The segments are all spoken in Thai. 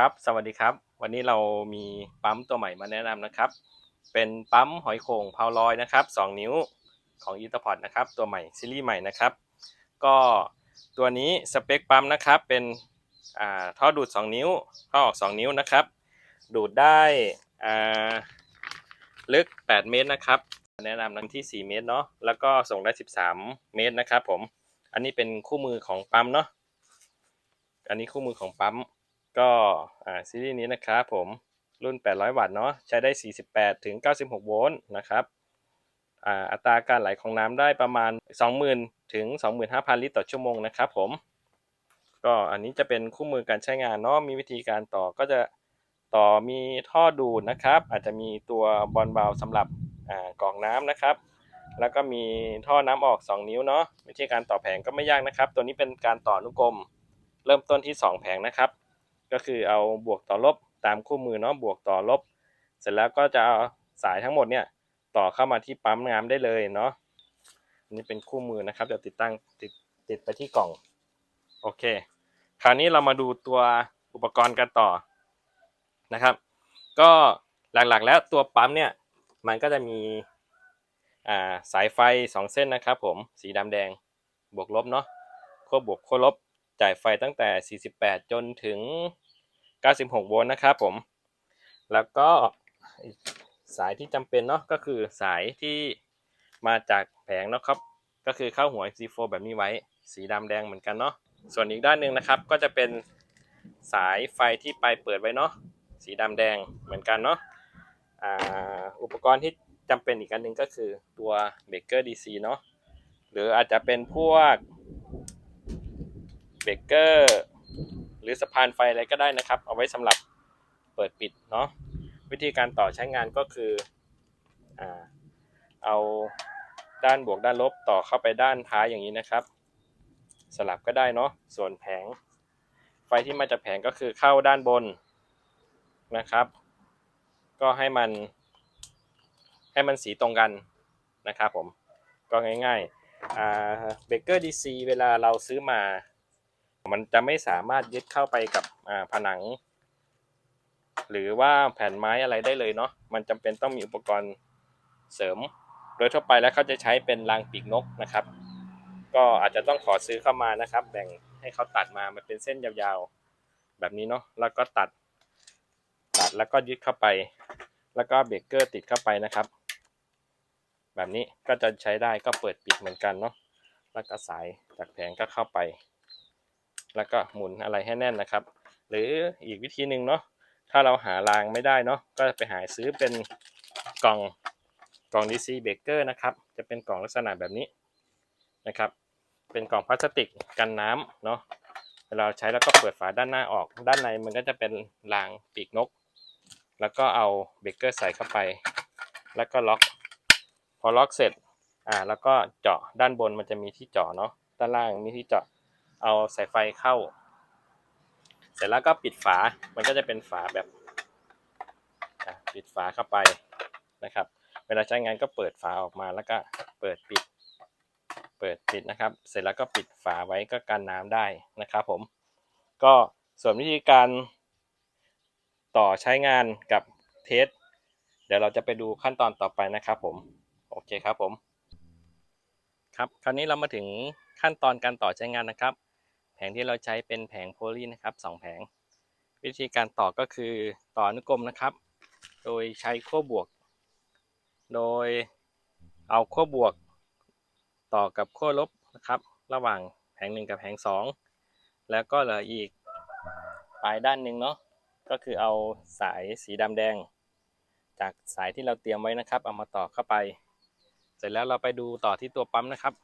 ครับ สวัสดีครับ วันนี้เรามีปั๊มตัวใหม่มาแนะนำนะครับ เป็นปั๊มหอยโข่งพาวลอยนะครับ 2 นิ้วของอีทพอดนะครับ ตัวใหม่ซีรีส์ใหม่นะครับ ก็ตัวนี้สเปคปั๊มนะครับ เป็นท่อดูด 2 นิ้ว ท่อออก 2 นิ้วนะครับ ดูดได้ลึก 8 เมตรนะครับ แนะนำนั้นที่ 4 เมตรเนาะ แล้วก็ส่งได้ 13 เมตรนะครับผม อันนี้เป็นคู่มือของปั๊มเนาะ อันนี้คู่มือของปั๊ม ก็ซีรีส์นี้นะครับผมรุ่น 800 วัตต์เนาะใช้ได้ 48 ถึง 96 โวลต์นะครับอ่าอัตราการไหลของน้ำได้ประมาณ 20,000 ถึง 25,000 ลิตรต่อชั่วโมงนะครับผมก็อันนี้จะเป็นคู่มือการใช้งานเนาะมีวิธีการต่อก็จะต่อมีท่อดูดนะครับ อาจจะมีตัวบอลเบาสำหรับอ่ากรองน้ำนะครับ แล้วก็มีท่อน้ำออก 2 นิ้วเนาะวิธีการต่อแผงก็ไม่ยากนะครับ ตัวนี้เป็นการต่ออนุกรมเริ่มต้นที่ 2 แผงนะครับ ก็คือเอาบวกต่อลบตามคู่มือเนาะบวกต่อลบ เสร็จแล้วก็จะเอาสายทั้งหมดเนี่ยต่อเข้ามาที่ปั๊มน้ำได้เลยเนาะนนี้เป็นคู่มือนะครับเดี๋ยวติดตั้งติดติดไปที่กล่องโอเค คราวนี้เรามาดูตัวอุปกรณ์กันต่อนะครับ ก็หลักๆแล้วตัวปั๊มเนี่ยมันก็จะมีาสายไฟ 2 เส้นนะครับผมสีดำแดงบวกลบเนาะขั้วบวกขั้วลบจ่ายไฟตั้งแต่ 48 จนถึง 96 โวลต์นะครับผม แล้วก็สายที่จำเป็นเนาะก็คือสายที่มาจากแผงเนาะครับ ก็คือเข้าหัว MC4 แบบนี้ไว้ สีดำแดงเหมือนกันเนาะ ส่วนอีกด้านหนึ่งนะครับ ก็จะเป็นสายไฟที่ไปเปิดไว้เนาะ สีดำแดงเหมือนกันเนาะอ่าอุปกรณ์ที่จำเป็นอีกอันหนึ่งก็คือตัวเบรกเกอร์ DC เนาะ หรืออาจจะเป็นพวกเบรกเกอร์ หรือสะพานไฟอะไรก็ได้นะครับ เอาไว้สำหรับเปิดปิดเนาะวิธีการต่อใช้งานก็คืออ่าเอาด้านบวกด้านลบต่อเข้าไปด้านท้ายอย่างนี้นะครับ สลับก็ได้เนาะส่วนแผง ไฟที่มาจากแผงก็คือเข้าด้านบนนะครับ ก็ให้มันให้มันสีตรงกันนะครับผมก็ง่ายๆอ่าเบเกอร์ DC เวลาเราซื้อมา มันจะไม่สามารถยึดเข้าไปกับผนัง หรือว่าแผ่นไม้อะไรได้เลยเนาะมันจำเป็นต้องมีอุปกรณ์เสริม โดยทั่วไปแล้วเขาจะใช้เป็นรางปีกนกนะครับ ก็อาจจะต้องขอซื้อเข้ามานะครับ แบ่งให้เขาตัดมามันเป็นเส้นยาวๆ แบบนี้เนาะแล้วก็ตัด ตัดแล้วก็ยึดเข้าไป แล้วก็เบรกเกอร์ติดเข้าไปนะครับ แบบนี้ก็จะใช้ได้ก็เปิดปิดเหมือนกันเนาะแล้วก็สายจากแผงก็เข้าไป แล้วก็หมุนอะไรให้แน่นนะครับ หรืออีกวิธีหนึ่งเนาะถ้าเราหารางไม่ได้เนาะก็ไปหาซื้อเป็นกล่องกล่อง DC Baker นะครับ จะเป็นกล่องลักษณะแบบนี้นะครับ เป็นกล่องพลาสติกกันน้ำเนาะเวลาใช้แล้วก็เปิดฝาด้านหน้าออก ด้านในมันก็จะเป็นรางปีกนก แล้วก็เอาเบเกอร์ใส่เข้าไป แล้วก็ล็อก พอล็อกเสร็จอ่าแล้วก็เจาะด้านบนมันจะมีที่เจาะเนาะด้านล่างมีที่เจาะ เอาสายไฟเข้า เสร็จแล้วก็ปิดฝา มันก็จะเป็นฝาแบบปิดฝาเข้าไปนะครับ เวลาใช้งานก็เปิดฝาออกมาแล้วก็เปิดปิด เปิดปิดนะครับ เสร็จแล้วก็ปิดฝาไว้ก็กันน้ำได้นะครับผม ก็ส่วนวิธีการต่อใช้งานกับเทส เดี๋ยวเราจะไปดูขั้นตอนต่อไปนะครับผม โอเคครับผม ครับ คราวนี้เรามาถึงขั้นตอนการต่อใช้งานนะครับ ผงที่เราใช้เป็นแผงโพลีนะครับสองแผง วิธีการต่อก็คือต่ออนุกรมนะครับ โดยใช้ขั้วบวก โดยเอาขั้วบวก ต่อกับขั้วลบนะครับ ระหว่างแผงหนึ่งกับแผงสองแล้วก็เหลืออีกปลายด้านหนึ่งเนาะก็คือเอาสายสีดำแดง จากสายที่เราเตรียมไว้นะครับ เอามาต่อเข้าไป เสร็จแล้วเราไปดูต่อที่ตัวปั๊มนะครับ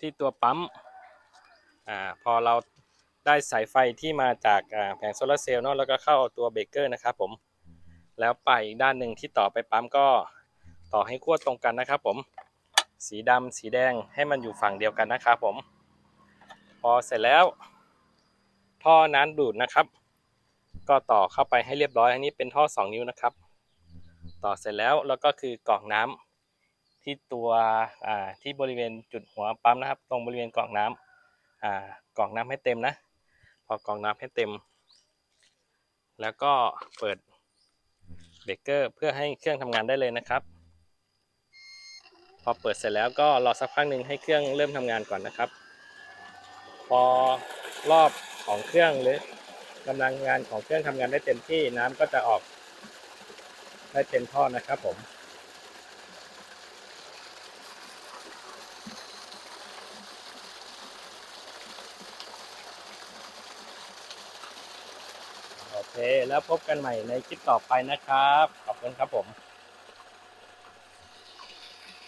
ที่ตัวปั๊ม อ่าพอเราได้สายไฟที่มาจากแผงโซลาร์เซลล์เนาะแล้วก็เข้าตัวเบรกเกอร์นะครับผมแล้วไปอีกด้านหนึ่งที่ต่อไปปั๊มก็ต่อให้ขั้วตรงกันนะครับผมสีดำสีแดงให้มันอยู่ฝั่งเดียวกันนะครับผม พอเสร็จแล้ว ท่อน้ำดูดนะครับ ก็ต่อเข้าไปให้เรียบร้อยอันนี้เป็นท่อ 2 นิ้วนะครับ ต่อเสร็จแล้วแล้วก็คือกรอกน้ำที่ตัวที่บริเวณจุดหัวปั๊มนะครับ ตรงบริเวณกรอกน้ำอ่า กรอกน้ำให้เต็มนะ พอกรอกน้ำให้เต็ม แล้วก็เปิดเบรกเกอร์เพื่อให้เครื่องทำงานได้เลยนะครับ พอเปิดเสร็จแล้วก็รอสักพักหนึ่งให้เครื่องเริ่มทำงานก่อนนะครับ พอรอบของเครื่องหรือกำลังงานของเครื่องทำงานได้เต็มที่น้ำก็จะออกได้เต็มท่อนะครับผม เค แล้วพบกันใหม่ในคลิปต่อไปนะครับ ขอบคุณครับผม